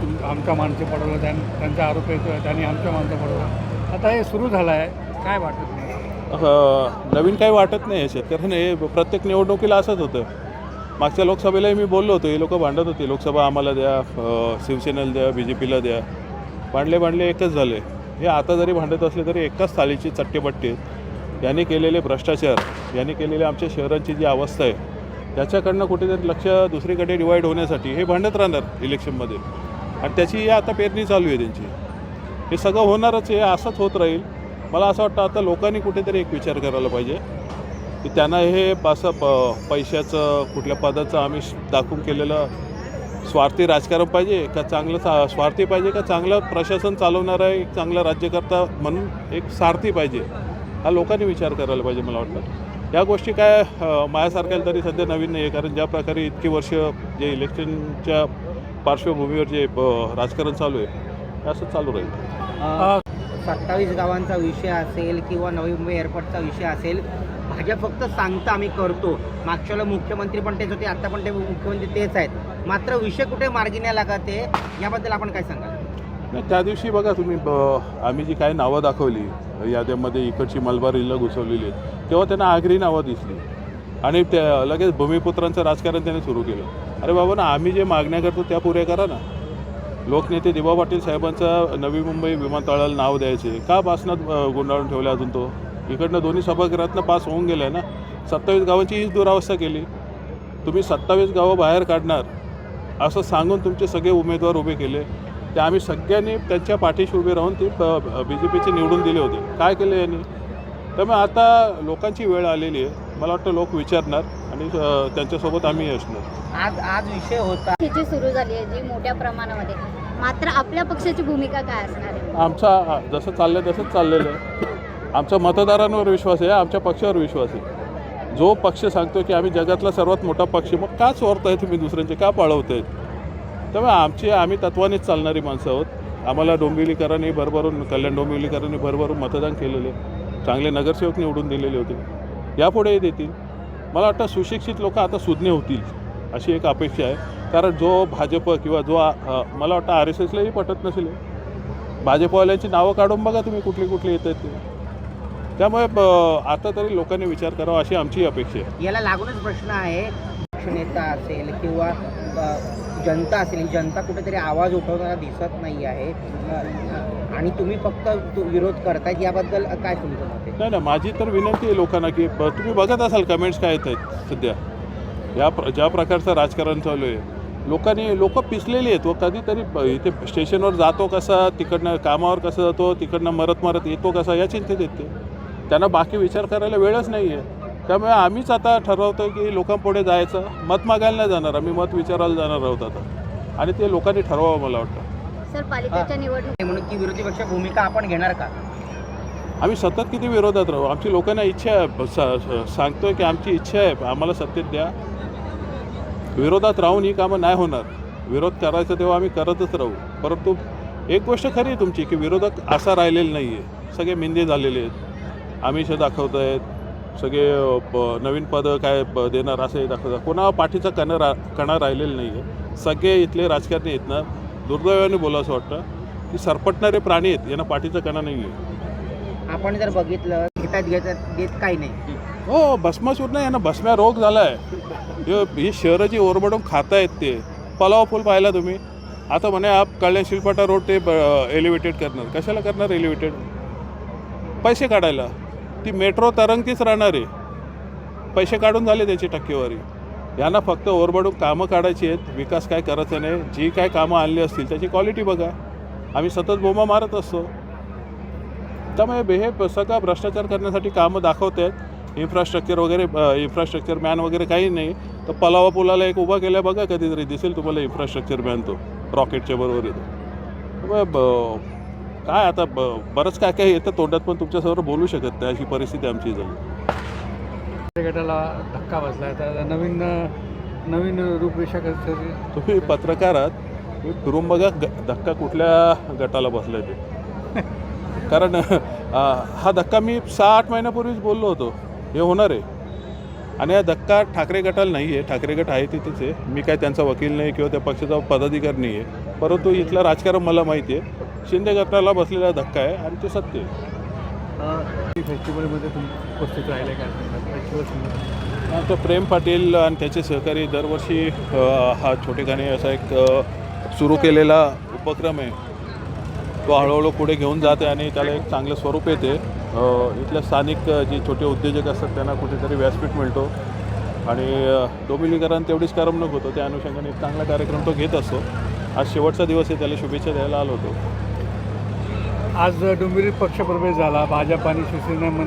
तुम्ही तुम आमच्या माणसं पडवलं त्यां त्यांचा आरोप येतो त्यांनी आमच्या माणसं पडवलं. आता हे सुरू झालं आहे काय वाटत नाही नवीन काही वाटत नाही शेतकऱ्यांना. हे प्रत्येक निवडणुकीला असंच होतं. मागच्या लोकसभेलाही मी बोललो होतो हे लोक भांडत होते. लोकसभा आम्हाला द्या शिवसेनेला द्या बी जे पीला द्या. भांडले भांडले एकच झाले. हे आता जरी भांडत असले तरी एकाच थालीची चट्टेपट्टी यांनी केलेले भ्रष्टाचार यांनी केलेले आमच्या शहरांची जी अवस्था आहे त्याच्याकडनं कुठेतरी लक्ष दुसरीकडे डिवाईड होण्यासाठी हे भांडत राहणार इलेक्शनमध्ये. आणि त्याची आता पेरणी चालू आहे त्यांची. हे सगळं होणारच आहे असंच होत राहील. मला असं वाटतं आता लोकांनी कुठेतरी एक विचार करायला पाहिजे की त्यांना हे असं प पैशाचं कुठल्या पदाचं आम्ही दाखवून केलेलं स्वार्थी राजकारण पाहिजे का चांगलं सा स्वार्थी पाहिजे का चांगलं प्रशासन चालवणारा एक चांगला राज्यकर्ता म्हणून एक सारथी पाहिजे. हा लोकांनी विचार करायला पाहिजे मला वाटतं. या गोष्टी काय माझ्यासारख्याला तरी सध्या नवीन नाही आहे कारण ज्या प्रकारे इतकी वर्ष जे इलेक्शनच्या पार्श्वभूमीवर जे राजकारण चालू आहे हे असं चालू राहील. सत्तावीस गावांचा विषय असेल किंवा नवी मुंबई एअरपोर्टचा विषय असेल भाजप फक्त सांगतं आम्ही करतो. मागच्या वेळेला मुख्यमंत्री पण तेच होते आता पण ते मुख्यमंत्री तेच आहेत. मात्र विषय कुठे मार्गी नाही लागत आहे याबद्दल आपण काय सांगाल? नाही त्या दिवशी बघा तुम्ही ब- आम्ही जी काही नावं दाखवली याद्यामध्ये इकडची मलबार हिल्ला घुसवलेली आहेत तेव्हा त्यांना आगरी नावं दिसली. आणि त्या लगेच भूमिपुत्रांचं राजकारण त्याने सुरू केलं. अरे बाबा ना आम्ही जे मागण्या करतो त्या पुऱ्या करा ना. लोकनेते दिबा पाटील साहेबांचा नवी मुंबई विमानतळाला नाव द्यायचे. का पासनात गुंडाळून ठेवला अजून तो? इकडनं दोन्ही सभागृहातनं पास होऊन गेलं आहे ना. सत्तावीस गावांची हीच दुरावस्था केली. तुम्ही सत्तावीस गावं बाहेर काढणार. असं सांगून तुमचे सगळे उमेदवार उभे केले. ते आम्ही सगळ्यांनी त्यांच्या पाठीशी उभे राहून ते बी जे पीचे निवडून दिले होते. काय केलं यांनी? त्यामुळे आता लोकांची वेळ आलेली आहे. मला वाटतं लोक विचारणार आणि त्यांच्यासोबत आम्ही असणार. आज आज विषय होता. ही जी सुरू झाली आहे जी मोठ्या प्रमाणामध्ये. मात्र आपल्या पक्षाची भूमिका काय असणार आहे? आमचा जसं चाललं तसंच चाललेलं आहे. आमचा मतदारांवर विश्वास आहे आमच्या पक्षावर विश्वास आहे. जो पक्ष सांगतो की आम्ही जगातला सर्वात मोठा पक्ष आहे, मग का चोरताय तुम्ही दुसऱ्यांचे? का पाळवतायत त्यामुळे आमची आम्ही तत्वानेच चालणारी माणसं आहोत. आम्हाला डोंबिवलीकरांनी भरभरून कल्याण डोंबिवलीकरांनी भरभरून मतदान केलेले चांगले नगरसेवक निवडून दिलेले होते. यापुढेही देतील. मला वाटतं सुशिक्षित लोक आता सुज्ञ होतील अशी एक अपेक्षा आहे. कारण जो भाजप किंवा जो मला वाटतं आर एस एसलाही पटत नसेल. भाजपवाल्यांची नावं काढून बघा तुम्ही कुठली कुठली येत आहेत ते. त्यामुळे ब- आता तरी लोकांनी विचार करावा अशी आमची अपेक्षा आहे. याला लागूनच प्रश्न आहे नेता असेल किंवा जनता असेल ही जनता कुठेतरी आवाज उठवताना दिसत नाही आहे. आणि तुम्ही फक्त विरोध करतायत याबद्दल काय तुमचं मत आहे? नाही ना माझी तर विनंती आहे लोकांना की तुम्ही बघत असाल कमेंट्स काय येत आहेत सध्या. या प्र ज्या प्रकारचं राजकारण चालू आहे. लोकांनी लोक पिसलेली आहेत व कधीतरी इथे स्टेशनवर जातो कसा तिकडनं कामावर कसं जातो तिकडनं मरत मरत येतो कसा या चिंतेत येते त्यांना बाकी विचार करायला वेळच नाही आहे त्यामुळे आम्हीच आता ठरवतो की लोकांपुढे जायचं. मत मागायला नाही जाणार आम्ही मत विचारायला जाणार आहोत आता. आणि ते लोकांनी ठरवावं मला वाटतं. सर पालिकेच्या निवडणूक म्हणून की विरोधी पक्ष भूमिका आपण घेणार का? आम्ही सतत किती विरोधात राहू? आमची लोकांना इच्छा आहे. सांगतोय की आमची इच्छा आहे. आम्हाला सत्तेत द्या. विरोधात राहून ही कामं नाही होणार. विरोध करायचं तेव्हा आम्ही करतच राहू. परंतु एक गोष्ट खरी आहे तुमची की विरोधक असा राहिलेला नाही आहे सगळे मिंदे झालेले आहेत. आमिष दाखवत आहेत सगळे नवीन पदं काय देणार असं दाखवतात. कोणा पाठीचा कणा रा कणा राहिलेला नाही आहे सगळे इथले राजकारणी आहेत ना दुर्दैवाने बोला असं वाटतं की सरपटणारे प्राणी आहेत यांना पाठीचा कणा नाही आहे आपण जर बघितलं घेतात घेतात देत काही नाही. हो भस्मासूर नाही यांना भस्म्या रोग झाला आहे ही शहरं जी ओरबडून खाता आहेत ते पलाव पूल पाहिला तुम्ही. आता म्हणे आप कल्याण शिलपाटा रोड ते एलिव्हेटेड करणार. कशाला करणार एलिव्हेटेड पैसे काढायला. ती मेट्रो तरंगतीच राहणार. आहे पैसे काढून झाले त्याची टक्केवारी. यांना फक्त ओरबडून कामं काढायची आहेत. विकास काय करायचं नाही. जी काय कामं आणली असतील त्याची क्वालिटी बघा. आम्ही सतत बोमा मारत असतो. त्यामुळे बे- हे सगळा भ्रष्टाचार करण्यासाठी कामं दाखवत आहेत. इन्फ्रास्ट्रक्चर वगैरे इन्फ्रास्ट्रक्चर मॅन वगैरे काही नाही. तर पलावा पुलाला एक उभा केला बघा कधीतरी दिसेल तुम्हाला इन्फ्रास्ट्रक्चर मॅन तो. रॉकेटच्या बरोबर येतो. त्यामुळे ब- काय आता ब बरंच काय काय येतं तोंडात पण तुमच्यासमोर बोलू शकत नाही. अशी परिस्थिती आमची झाली. गटाला धक्का बसला आहे तर नवीन नवीन रूपरेषा कसं तुम्ही पत्रकार आहात तुम्ही फिरून बघा ग- धक्का कुठल्या गटाला बसलाय ते. कारण हा धक्का मी सहा आठ महिन्यापूर्वीच बोललो होतो. हे होणार आहे. आणि हा धक्का ठाकरे गटाला नाही आहे ठाकरे गट आहे तिथेच आहे. मी काय त्यांचा वकील नाही किंवा त्या पक्षाचा पदाधिकारी नाही आहे परंतु इथलं राजकारण मला माहिती आहे शिंदे गटाला बसलेला धक्का आहे आणि ते सत्य आहे. फेस्टिवलमध्ये तुम्ही उपस्थित राहिले काय सांगतात फेस्टिवल संदर्भात. आता प्रेम पाटील आणि त्याचे सहकारी दरवर्षी हा छोटेखानी असा एक सुरू केलेला उपक्रम आहे. तो हळूहळू पुढे घेऊन जाते आणि त्याला एक चांगलं स्वरूप येते. इथल्या स्थानिक जे छोटे उद्योजक असतात त्यांना कुठेतरी व्यासपीठ मिळतो. आणि डोंबिवलीकरांना तेवढीच करमणूक होतो. त्या अनुषंगाने एक चांगला कार्यक्रम तो घेत असतो. आज शेवटचा दिवस आहे त्याला शुभेच्छा द्यायला आलो होतो. आज डोंबिवली पक्षप्रवेश झाला. भाजप आणि शिवसेनेमध्ये